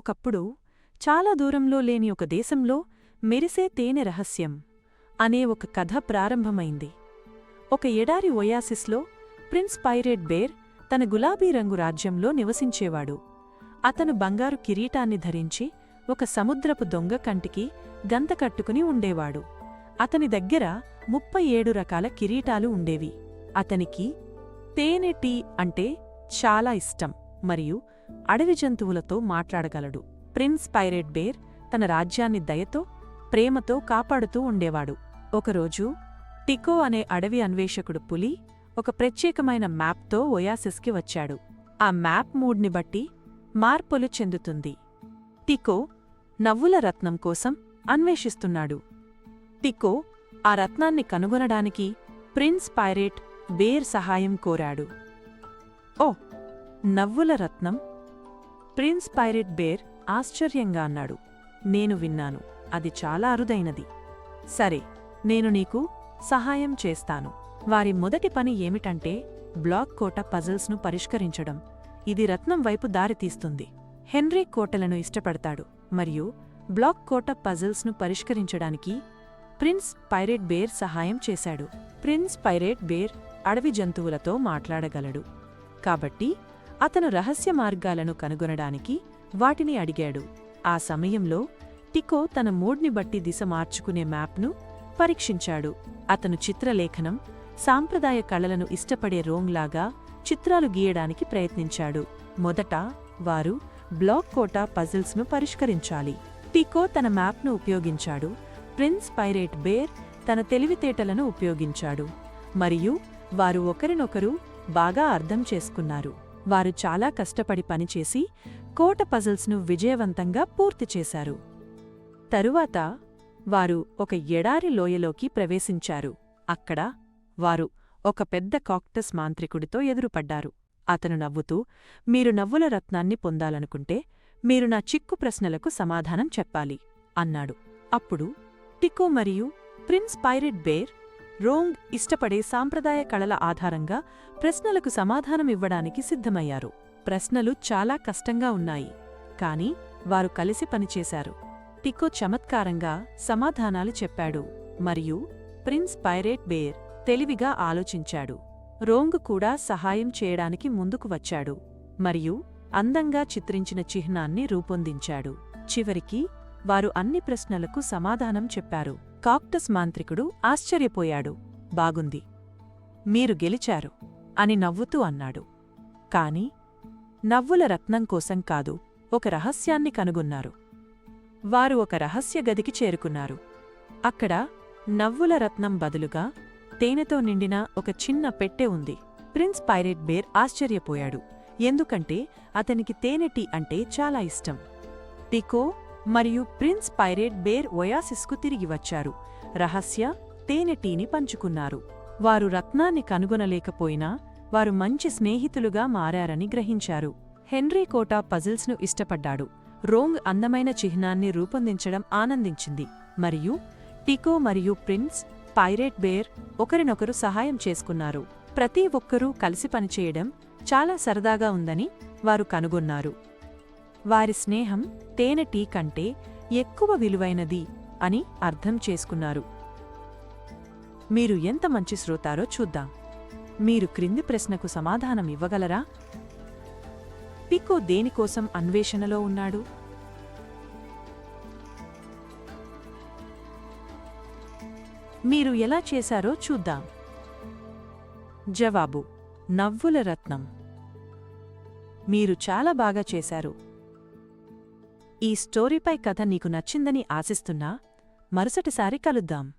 ఒకప్పుడు చాలా దూరంలో లేని ఒక దేశంలో మెరిసే తేనె రహస్యం అనే ఒక కథ ప్రారంభమైంది. ఒక ఎడారి ఒయాసిస్లో ప్రిన్స్ పైరేట్ బేర్ తన గులాబీ రంగు రాజ్యంలో నివసించేవాడు. అతను బంగారు కిరీటాన్ని ధరించి ఒక సముద్రపు దొంగ కంటికి గంత కట్టుకుని ఉండేవాడు. అతని దగ్గర ముప్పై ఏడు రకాల కిరీటాలు ఉండేవి. అతనికి తేనె టీ అంటే చాలా ఇష్టం మరియు అడవి జంతువులతో మాట్లాడగలడు. ప్రిన్స్ పైరేట్ బేర్ తన రాజ్యాన్ని దయతో ప్రేమతో కాపాడుతూ ఉండేవాడు. ఒకరోజు టికో అనే అడవి అన్వేషకుడు పులి ఒక ప్రత్యేకమైన మ్యాప్తో ఒయాసిస్కి వచ్చాడు. ఆ మ్యాప్ మూడ్ని బట్టి మార్పులు చెందుతుంది. టికో నవ్వుల రత్నం కోసం అన్వేషిస్తున్నాడు. టికో ఆ రత్నాన్ని కనుగొనడానికి ప్రిన్స్ పైరేట్ బేర్ సహాయం కోరాడు. ఓ నవ్వుల రత్నం ప్రిన్స్ పైరెట్ బేర్ ఆశ్చర్యంగా అన్నాడు. నేను విన్నాను. అది చాలా అరుదైనది. సరే నేను నీకు సహాయం చేస్తాను. వారి మొదటి పని ఏమిటంటే బ్లాక్ కోట పజిల్స్ను పరిష్కరించడం. ఇది రత్నం వైపు దారితీస్తుంది హెన్రీ కోటలను ఇష్టపడతాడు. మరియు బ్లాక్ కోట పజిల్స్ను పరిష్కరించడానికి ప్రిన్స్ పైరేట్ బేర్ సహాయం చేశాడు. ప్రిన్స్ పైరేట్ బేర్ అడవి జంతువులతో మాట్లాడగలడు. కాబట్టి అతను రహస్య మార్గాలను కనుగొనడానికి వాటిని అడిగాడు. ఆ సమయంలో టికో తన మూడ్ని బట్టి దిశ మార్చుకునే మ్యాప్ను పరీక్షించాడు. అతను చిత్రలేఖనం సాంప్రదాయ కళలను ఇష్టపడే రోంగ్లాగా చిత్రాలు గీయడానికి ప్రయత్నించాడు. మొదట వారు బ్లాక్ కోటా పజిల్స్ను పరిష్కరించాలి. టికో తన మ్యాప్ను ఉపయోగించాడు. ప్రిన్స్ పైరేట్ బేర్ తన తెలివితేటలను ఉపయోగించాడు. మరియు వారు ఒకరినొకరు బాగా అర్థం చేసుకున్నారు. వారు చాలా కష్టపడి పనిచేసి కోట పజిల్స్ను విజయవంతంగా పూర్తి చేశారు. తరువాత వారు ఒక ఎడారి లోయలోకి ప్రవేశించారు. అక్కడ వారు ఒక పెద్ద కాక్టస్ మాంత్రికుడితో ఎదురుపడ్డారు. అతను నవ్వుతూ మీరు నవ్వుల రత్నాన్ని పొందాలనుకుంటే మీరు నా చిక్కు ప్రశ్నలకు సమాధానం చెప్పాలి అన్నాడు. అప్పుడు టికో మరియు ప్రిన్స్ పైరెట్ బేర్ రోంగ్ ఇష్టపడే సాంప్రదాయ కళల ఆధారంగా ప్రశ్నలకు సమాధానం ఇవ్వడానికి సిద్ధమయ్యారు. ప్రశ్నలు చాలా కష్టంగా ఉన్నాయి. కాని వారు కలిసి పనిచేశారు. టికో చమత్కారంగా సమాధానాలు చెప్పాడు. మరియు ప్రిన్స్ పైరేట్ బేర్ తెలివిగా ఆలోచించాడు. రోంగ్ కూడా సహాయం చేయడానికి ముందుకు వచ్చాడు. మరియు అందంగా చిత్రించిన చిహ్నాన్ని రూపొందించాడు. చివరికి వారు అన్ని ప్రశ్నలకు సమాధానం చెప్పారు. కాక్టస్ మాంత్రికుడు ఆశ్చర్యపోయాడు. బాగుంది. మీరు గెలిచారు అని నవ్వుతూ అన్నాడు. కాని నవ్వుల రత్నం కోసం కాదు ఒక రహస్యాన్ని కనుగొన్నారు. వారు ఒక రహస్య గదికి చేరుకున్నారు. అక్కడ నవ్వుల రత్నం బదులుగా తేనెతో నిండిన ఒక చిన్న పెట్టె ఉంది. ప్రిన్స్ పైరేట్ బేర్ ఆశ్చర్యపోయాడు. ఎందుకంటే అతనికి తేనె టీ అంటే చాలా ఇష్టం. టికో మరియు ప్రిన్స్ పైరేట్ బేర్ ఒయాసిస్కు తిరిగి వచ్చారు. రహస్య తేనె టీని పంచుకున్నారు. వారు రత్నాన్ని కనుగొనలేకపోయినా వారు మంచి స్నేహితులుగా మారారని గ్రహించారు. హెన్రీ కోటా పజిల్స్ను ఇష్టపడ్డాడు. రోంగ్ అందమైన చిహ్నాన్ని రూపొందించడం ఆనందించింది. మరియు టికో మరియు ప్రిన్స్ పైరేట్ బేర్ ఒకరినొకరు సహాయం చేసుకున్నారు. ప్రతి ఒక్కరూ కలిసి పనిచేయడం చాలా సరదాగా ఉందని వారు కనుగొన్నారు. వారి స్నేహం తేనె టీ కంటే ఎక్కువ విలువైనది అని అర్థం చేసుకున్నారు. మీరు ఎంత మంచి శ్రోతారో చూద్దాం. మీరు క్రింది ప్రశ్నకు సమాధానం ఇవ్వగలరా? పికో దేనికోసం అన్వేషణలో ఉన్నాడు? మీరు ఎలా చేశారో చూద్దాం. జవాబు నవ్వుల రత్నం. మీరు చాలా బాగా చేశారు. ఈ స్టోరీపై కథ నీకు నచ్చిందని ఆశిస్తున్నా మరుసటిసారి కలుద్దాం.